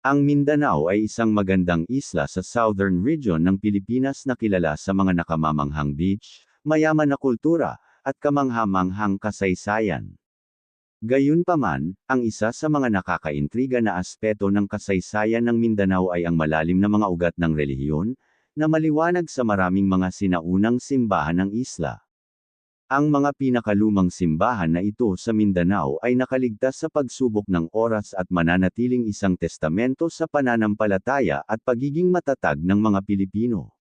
Ang Mindanao ay isang magandang isla sa southern region ng Pilipinas na kilala sa mga nakamamanghang beach, mayaman na kultura, at kamanghamanghang kasaysayan. Gayunpaman, ang isa sa mga nakakaintriga na aspeto ng kasaysayan ng Mindanao ay ang malalim na mga ugat ng relihiyon, na maliwanag sa maraming mga sinaunang simbahan ng isla. Ang mga pinakalumang simbahan na ito sa Mindanao ay nakaligtas sa pagsubok ng oras at mananatiling isang testamento sa pananampalataya at pagiging matatag ng mga Pilipino.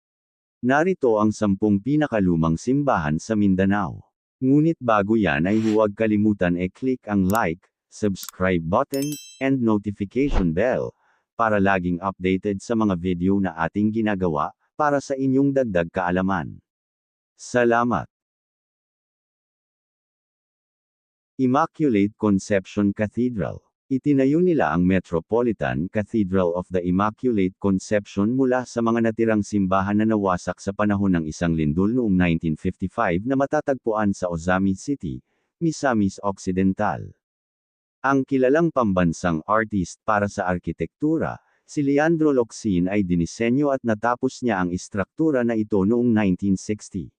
Narito ang sampung pinakalumang simbahan sa Mindanao. Ngunit bago yan ay huwag kalimutan e-click ang like, subscribe button, and notification bell, para laging updated sa mga video na ating ginagawa, para sa inyong dagdag kaalaman. Salamat! Immaculate Conception Cathedral. Itinayo nila ang Metropolitan Cathedral of the Immaculate Conception mula sa mga natirang simbahan na nawasak sa panahon ng isang lindol noong 1955 na matatagpuan sa Ozami City, Misamis Occidental. Ang kilalang pambansang artist para sa arkitektura, si Leandro Locsin ay dinisenyo at natapos niya ang istruktura na ito noong 1960.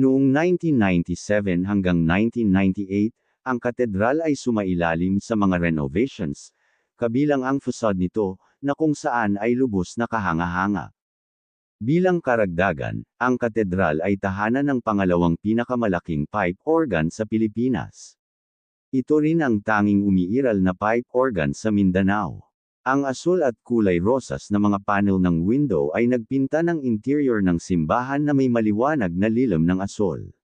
Noong 1997 hanggang 1998, ang katedral ay sumailalim sa mga renovations, kabilang ang facade nito, na kung saan ay lubos na kahanga-hanga. Bilang karagdagan, ang katedral ay tahanan ng pangalawang pinakamalaking pipe organ sa Pilipinas. Ito rin ang tanging umiiral na pipe organ sa Mindanao. Ang asul at kulay rosas na mga panel ng window ay nagpinta ng interior ng simbahan na may maliwanag na lilam ng asul.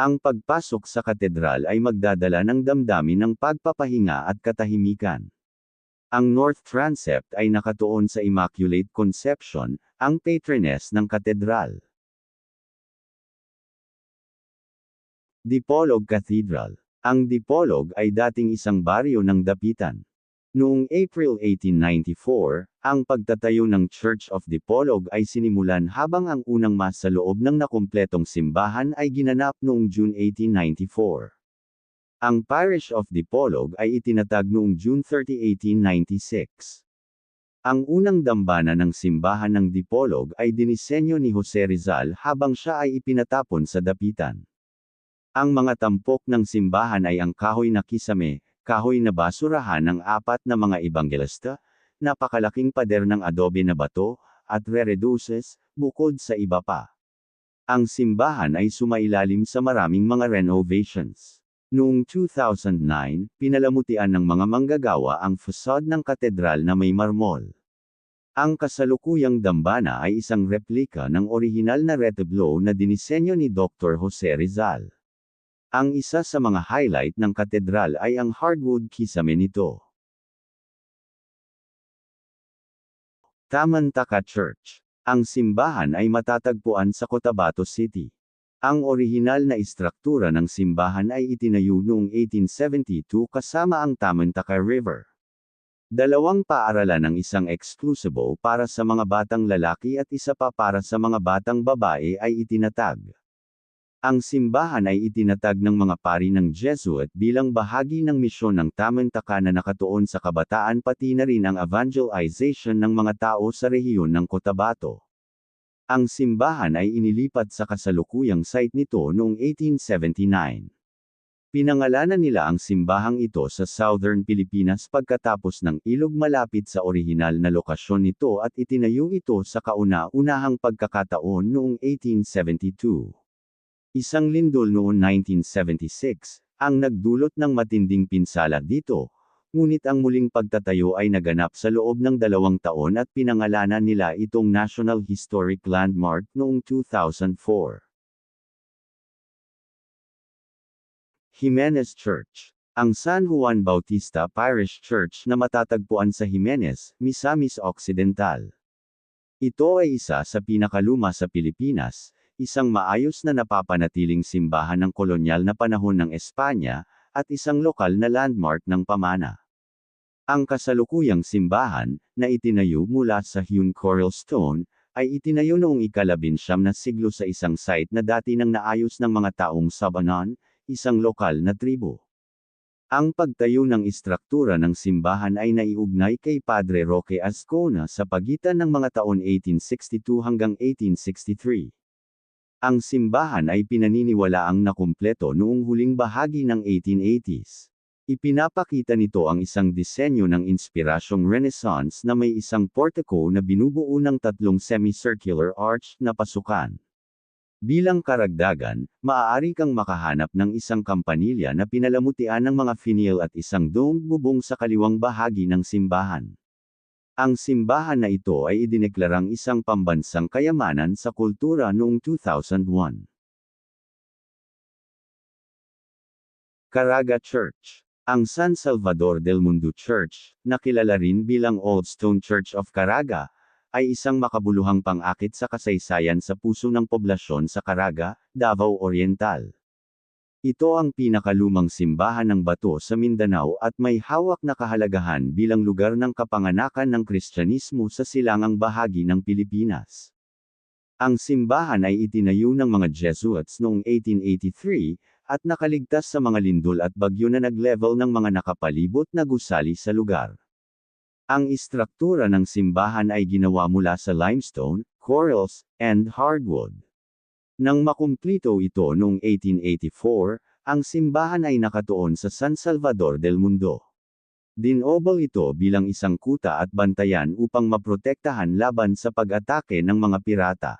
Ang pagpasok sa katedral ay magdadala ng damdamin ng pagpapahinga at katahimikan. Ang North Transept ay nakatuon sa Immaculate Conception, ang patroness ng katedral. Dipolog Cathedral. Ang Dipolog ay dating isang baryo ng Dapitan. Noong April 1894, ang pagtatayo ng Church of Dipolog ay sinimulan habang ang unang mas sa loob ng nakumpletong simbahan ay ginanap noong June 1894. Ang Parish of Dipolog ay itinatag noong June 30, 1896. Ang unang dambana ng simbahan ng Dipolog ay dinisenyo ni Jose Rizal habang siya ay ipinatapon sa dapitan. Ang mga tampok ng simbahan ay ang kahoy na kisame, kahoy na basurahan ng apat na mga ebanghelista, napakalaking pader ng adobe na bato, at re-reduces, bukod sa iba pa. Ang simbahan ay sumailalim sa maraming mga renovations. Noong 2009, pinalamutian ng mga manggagawa ang facade ng katedral na may marmol. Ang kasalukuyang dambana ay isang replika ng orihinal na retablo na dinisenyo ni Dr. Jose Rizal. Ang isa sa mga highlight ng katedral ay ang hardwood kisame nito. Tamantaka Church. Ang simbahan ay matatagpuan sa Cotabato City. Ang orihinal na istruktura ng simbahan ay itinayo noong 1872 kasama ang Tamantaka River. Dalawang paaralan ng isang exclusive para sa mga batang lalaki at isa pa para sa mga batang babae ay itinatag. Ang simbahan ay itinatag ng mga pari ng Jesuit bilang bahagi ng misyon ng Tamantaka na nakatuon sa kabataan pati na rin ang evangelization ng mga tao sa rehiyon ng Cotabato. Ang simbahan ay inilipat sa kasalukuyang site nito noong 1879. Pinangalanan nila ang simbahang ito sa Southern Pilipinas pagkatapos ng ilog malapit sa orihinal na lokasyon nito at itinayo ito sa kauna-unahang pagkakataon noong 1872. Isang lindol noon 1976, ang nagdulot ng matinding pinsala dito, ngunit ang muling pagtatayo ay naganap sa loob ng dalawang taon at pinangalanan nila itong National Historic Landmark noong 2004. Jimenez Church Ang San Juan Bautista Parish Church na matatagpuan sa Jimenez, Misamis Occidental. Ito ay isa sa pinakaluma sa Pilipinas, isang maayos na napapanatiling simbahan ng kolonyal na panahon ng Espanya, at isang lokal na landmark ng pamana. Ang kasalukuyang simbahan, na itinayo mula sa hewn coral stone, ay itinayo noong ikalabinsyam na siglo sa isang site na dati nang naayos ng mga taong Sabanan, isang lokal na tribo. Ang pagtayo ng istruktura ng simbahan ay naiugnay kay Padre Roque Ascona sa pagitan ng mga taon 1862 hanggang 1863. Ang simbahan ay pinaniniwalaang nakumpleto noong huling bahagi ng 1880s. Ipinapakita nito ang isang disenyo ng inspirasyong Renaissance na may isang portico na binubuo ng tatlong semicircular arch na pasukan. Bilang karagdagan, maaari kang makahanap ng isang kampanilya na pinalamutian ng mga finial at isang dome bubong sa kaliwang bahagi ng simbahan. Ang simbahan na ito ay idineklarang isang pambansang kayamanan sa kultura noong 2001. Caraga Church Ang San Salvador del Mundo Church, na kilala rin bilang Old Stone Church of Caraga, ay isang makabuluhang pang-akit sa kasaysayan sa puso ng poblasyon sa Caraga, Davao Oriental. Ito ang pinakalumang simbahan ng bato sa Mindanao at may hawak na kahalagahan bilang lugar ng kapanganakan ng Kristyanismo sa silangang bahagi ng Pilipinas. Ang simbahan ay itinayo ng mga Jesuits noong 1883, at nakaligtas sa mga lindol at bagyo na naglevel ng mga nakapalibot na gusali sa lugar. Ang istruktura ng simbahan ay ginawa mula sa limestone, corals, and hardwood. Nang makumplito ito noong 1884, ang simbahan ay nakatuon sa San Salvador del Mundo. Dinobol ito bilang isang kuta at bantayan upang maprotektahan laban sa pag-atake ng mga pirata.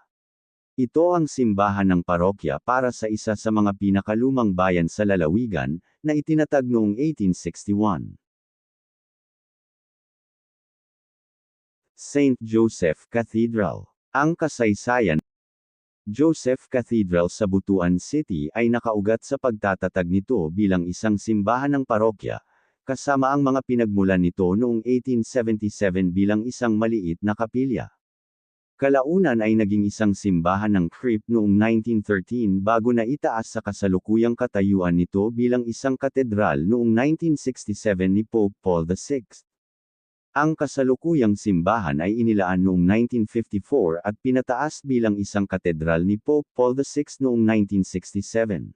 Ito ang simbahan ng parokya para sa isa sa mga pinakalumang bayan sa lalawigan, na itinatag noong 1861. St. Joseph Cathedral. Ang kasaysayan Joseph Cathedral sa Butuan City ay nakaugat sa pagtatatag nito bilang isang simbahan ng parokya, kasama ang mga pinagmulan nito noong 1877 bilang isang maliit na kapilya. Kalaunan ay naging isang simbahan ng crypt noong 1913 bago na itaas sa kasalukuyang katayuan nito bilang isang katedral noong 1967 ni Pope Paul VI. Ang kasalukuyang simbahan ay inilaan noong 1954 at pinataas bilang isang katedral ni Pope Paul VI noong 1967.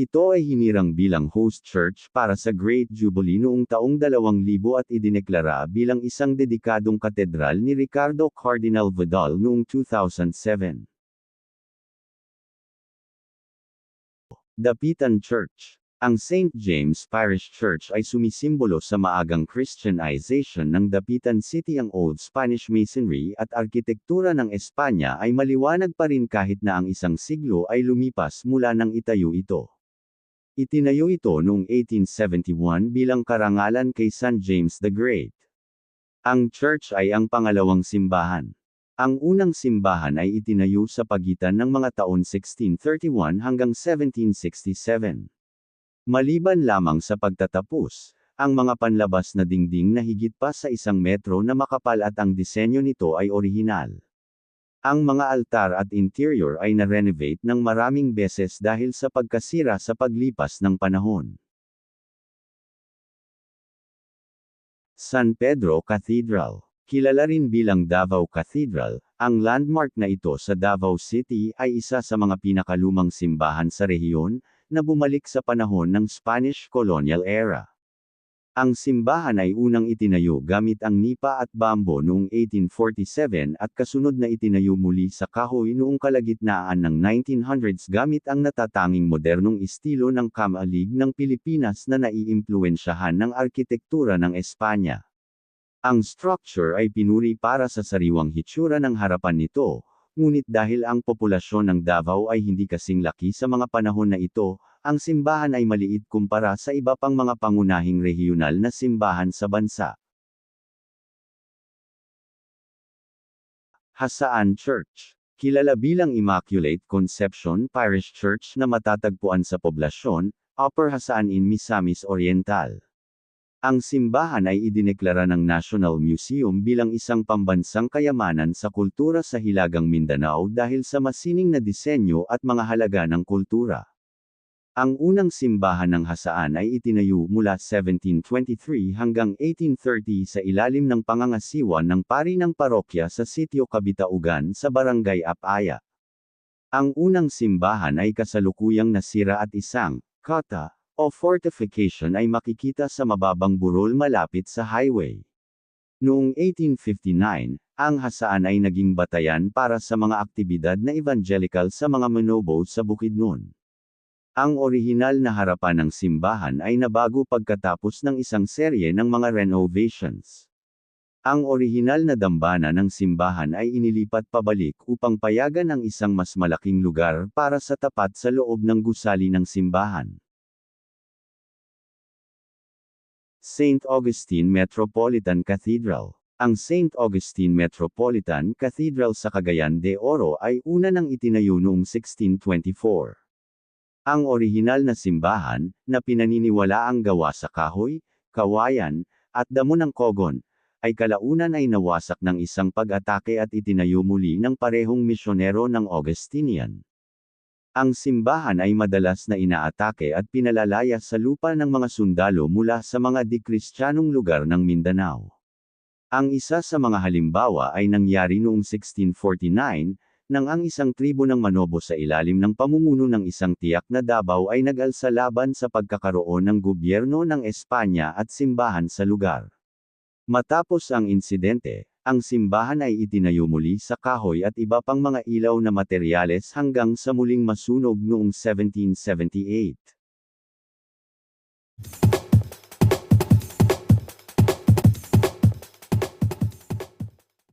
Ito ay hinirang bilang host church para sa Great Jubilee noong taong 2000 at idineklara bilang isang dedikadong katedral ni Ricardo Cardinal Vidal noong 2007. Dapitan Church ang St. James Parish Church ay sumisimbolo sa maagang Christianization ng Dapitan City ang Old Spanish Masonry at arkitektura ng Espanya ay maliwanag pa rin kahit na ang isang siglo ay lumipas mula nang itayo ito. Itinayo ito noong 1871 bilang karangalan kay San James the Great. Ang church ay ang pangalawang simbahan. Ang unang simbahan ay itinayo sa pagitan ng mga taon 1631 hanggang 1767. Maliban lamang sa pagtatapos, ang mga panlabas na dingding na higit pa sa isang metro na makapal at ang disenyo nito ay orihinal. Ang mga altar at interior ay na-renovate ng maraming beses dahil sa pagkasira sa paglipas ng panahon. San Pedro Cathedral Kilala rin bilang Davao Cathedral, ang landmark na ito sa Davao City ay isa sa mga pinakalumang simbahan sa rehiyon, na bumalik sa panahon ng Spanish colonial era. Ang simbahan ay unang itinayo gamit ang nipa at bambo noong 1847 at kasunod na itinayo muli sa kahoy noong kalagitnaan ng 1900s gamit ang natatanging modernong estilo ng kamalig ng Pilipinas na naiimpluensyahan ng arkitektura ng Espanya. Ang structure ay pinuri para sa sariwang hitsura ng harapan nito, Ngunit dahil ang populasyon ng Davao ay hindi kasing laki sa mga panahon na ito, ang simbahan ay maliit kumpara sa iba pang mga pangunahing rehiyonal na simbahan sa bansa. Hasaan Church Kilala bilang Immaculate Conception Parish Church na matatagpuan sa poblasyon, Upper Hasaan in Misamis Oriental. Ang simbahan ay idineklara ng National Museum bilang isang pambansang kayamanan sa kultura sa Hilagang Mindanao dahil sa masining na disenyo at mga halaga ng kultura. Ang unang simbahan ng Hasaan ay itinayo mula 1723 hanggang 1830 sa ilalim ng pangangasiwa ng pari ng parokya sa sitio Kabitaugan sa Barangay Apaya. Ang unang simbahan ay kasalukuyang nasira at isang, kata, o fortification ay makikita sa mababang burol malapit sa highway. Noong 1859, ang hasaan ay naging batayan para sa mga aktibidad na evangelical sa mga Manobo sa Bukidnon. Ang orihinal na harapan ng simbahan ay nabago pagkatapos ng isang serye ng mga renovations. Ang orihinal na dambana ng simbahan ay inilipat pabalik upang payagan ang isang mas malaking lugar para sa tapat sa loob ng gusali ng simbahan. St. Augustine Metropolitan Cathedral Ang St. Augustine Metropolitan Cathedral sa Cagayan de Oro ay una nang itinayo noong 1624. Ang orihinal na simbahan, na pinaniniwala ang gawa sa kahoy, kawayan, at damo ng kogon, ay kalaunan ay nawasak ng isang pag-atake at itinayo muli ng parehong misyonero ng Augustinian. Ang simbahan ay madalas na inaatake at pinalalaya sa lupa ng mga sundalo mula sa mga dikristyanong lugar ng Mindanao. Ang isa sa mga halimbawa ay nangyari noong 1649, nang ang isang tribo ng Manobo sa ilalim ng pamumuno ng isang tiyak na Davao ay nag-alsa laban sa pagkakaroon ng gobyerno ng Espanya at simbahan sa lugar. Matapos ang insidente, ang simbahan ay itinayo muli sa kahoy at iba pang mga ilaw na materyales hanggang sa muling masunog noong 1778.